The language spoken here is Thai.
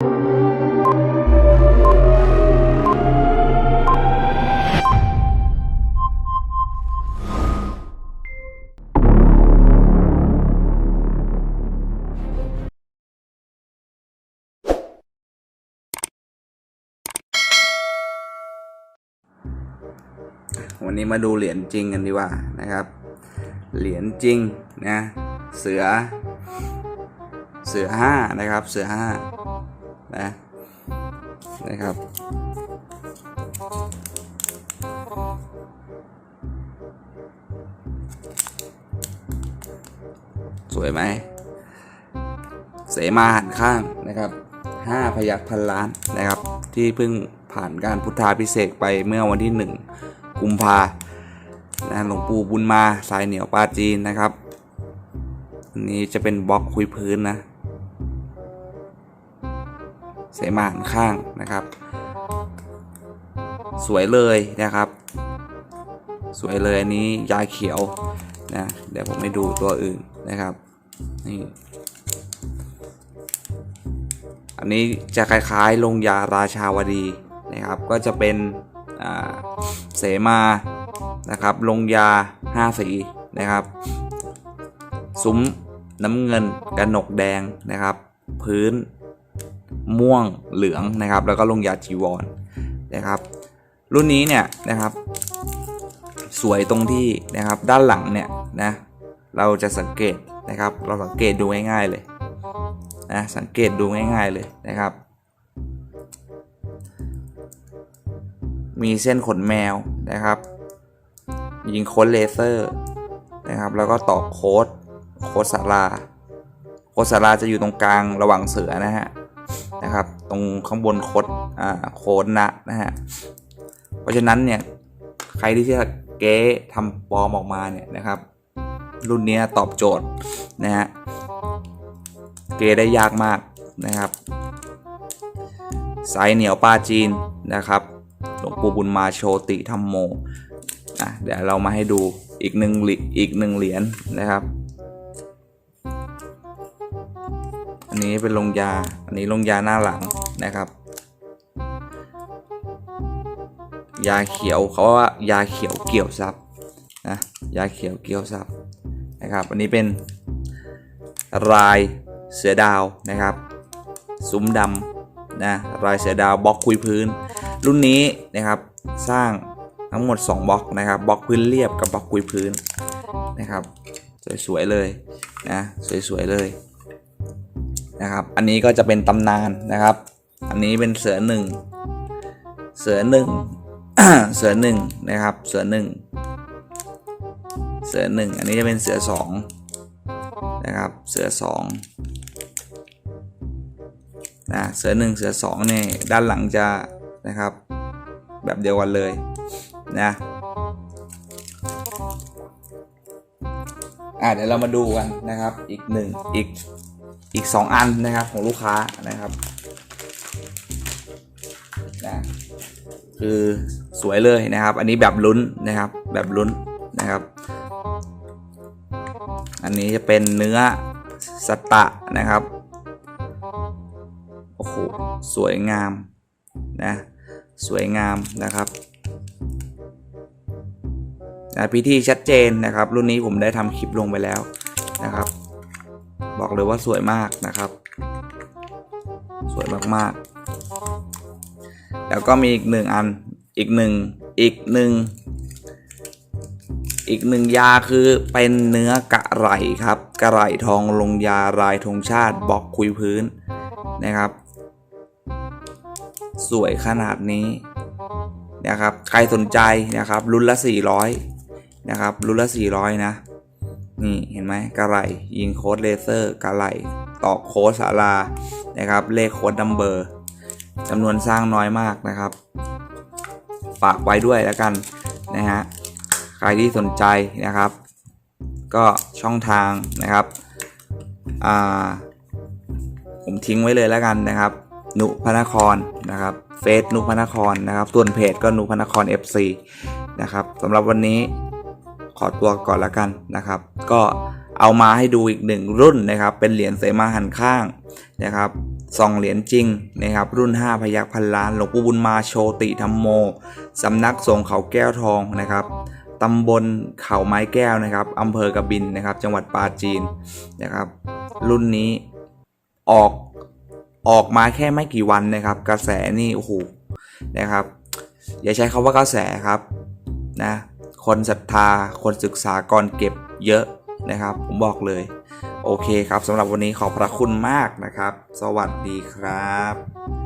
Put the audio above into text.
วันนี้มาดูเหรียญจริงกันดีกว่านะครับ เหรียญจริงนะ เสือ เสือห้านะครับ เสือห้า นะนะครับ สวยไหม เสมาหันข้างนะครับห้าพยักพันล้านนะครับ ที่เพิ่งผ่านการพุทธาพิเศษไปเมื่อวันที่หนึ่งกุมภานะหลวงปู่บุญมาสายเหนียวปลาจีนนะครับ อันนี้จะเป็นบล็อกคุยพื้นนะ เสมาหันข้างนะครับ สวยเลยนะครับ สวยเลยอันนี้ยาเขียวนะเดี๋ยวผมให้ดูตัวอื่นนะครับนี่อันนี้จะคล้ายๆลงยาราชาวดีนะครับ ก็จะเป็นเสมานะครับ ลงยา 5 สีนะครับ ซุ้มน้ำเงินกระหนกแดงนะครับ พื้น ม่วงเหลืองนะครับ แล้วก็ลงยาจีวรนะครับ รุ่นนี้เนี่ยนะครับ สวยตรงที่นะครับด้านหลังเนี่ยนะเราจะสังเกตนะครับ เราสังเกตดูง่ายๆเลยนะสังเกตดูง่าย ๆเลยนะครับ มีเส้นขนแมวนะครับยิงโค้ดเลเซอร์นะครับ แล้วก็ต่อโค้ดโค้ดสาราโค้ดสาราจะอยู่ตรงกลางระหว่างเสือนะฮะ นะครับ ตรงข้างบนโคดอ่าโคดนะนะฮะเพราะฉะนั้นเนี่ยใครที่จะเก๊ทำปลอมออกมาเนี่ยนะครับ รุ่นนี้ตอบโจทย์นะฮะเกได้ยากมากนะครับสายเหนียวปลาจีนนะครับหลวงปู่บุญมาโชติธรรมโมอะเดี๋ยวเรามาให้ดูอีกหนึ่งอีกหนึ่งเหรียญนะครับ นนี้เป็นลงยา อันนี้ลงยาหน้าหลังนะครับ ยาเขียวเขาว่ายาเขียวเกี่ยวซับนะยาเขียวเกี่ยวซับนะครับ อันนี้เป็นรายเสือดาวนะครับ ซุ้มดำนะรายเสือดาวบล็อกคุยพื้น รุ่นนี้นะครับสร้างทั้งหมด 2บล็อกนะครับบล็อกพื้นเรียบกับบล็อกคุยพื้นนะครับ สวยๆเลยนะสวยๆเลย นะครับ อันนี้ก็จะเป็นตำนานนะครับ อันนี้เป็นเสือหนึ่งเสือหนึ่งเสือหนึ่งนะครับ เสือหนึ่งเสือหนึ่งอันนี้จะเป็นเสือสองนะครับ เสือสองนะเสือหนึ่งเสือสองเนี่ยด้านหลังจะนะครับ แบบเดียวกันเลยนะอะเดี๋ยวเรามาดูกันนะครับ อีกหนึ่งอีก อีกสองอันนะครับของลูกค้านะครับนะคือสวยเลยนะครับ อันนี้แบบลุ้นนะครับ แบบลุ้นนะครับ อันนี้จะเป็นเนื้อสตะนะครับโอ้โหสวยงามนะสวยงามนะครับนะพิธีชัดเจนนะครับ รุ่นนี้ผมได้ทำคลิปลงไปแล้วนะครับ บอกเลยว่าสวยมากนะครับ สวยมากๆ แล้วก็มีอีกหนึ่งอันอีกหนึ่งอีกหนึ่งอีกหนึ่งยาคือเป็นเนื้อกระไหลครับกระไหลทองลงยารายธงชาติบล็อกคุยพื้นนะครับ สวยขนาดนี้นะครับ ใครสนใจนะครับ รุ่นละ 400 นะครับ รุ่นละ 400 นะ นี่เห็นไหมกระไหลยิงโค้ดเลเซอร์กระไหลต่อโค้ดสารานะครับ เลขโค้ดนัมเบอร์จำนวนสร้างน้อยมากนะครับ ฝากไว้ด้วยแล้วกันนะฮะใครที่สนใจนะครับ ก็ช่องทางนะครับอ่าผมทิ้งไว้เลยแล้วกันนะครับ นุพนครนะครับเฟซนุพนครนะครับส่วนเพจก็นุพนคร FC นะครับสำหรับวันนี้ ขอตัวก่อนล้วกันนะครับ ก็เอามาให้ดูอีกหนึ่งรุ่นนะครับ เป็นเหรียญเสมาหันข้างนะครับซองเหรียญจริงนะครับ รุ่น 5 พยักพันล้านหลวงปู่บุญมาโชติธรรมโมสำนักสงฆ์เขาแก้วทองนะครับตำบลเขาไม้แก้วนะครับอำเภอกบินนะครับ จังหวัดปราจีนนะครับ รุ่นนี้ออกออกมาแค่ไม่กี่วันนะครับ กระแสนี่โอ้โหนะครับ อย่าใช้คาว่ากระแสครับนะ คนศรัทธา คนศึกษาก่อนเก็บเยอะนะครับ ผมบอกเลย โอเคครับสำหรับวันนี้ขอบพระคุณมากนะครับ สวัสดีครับ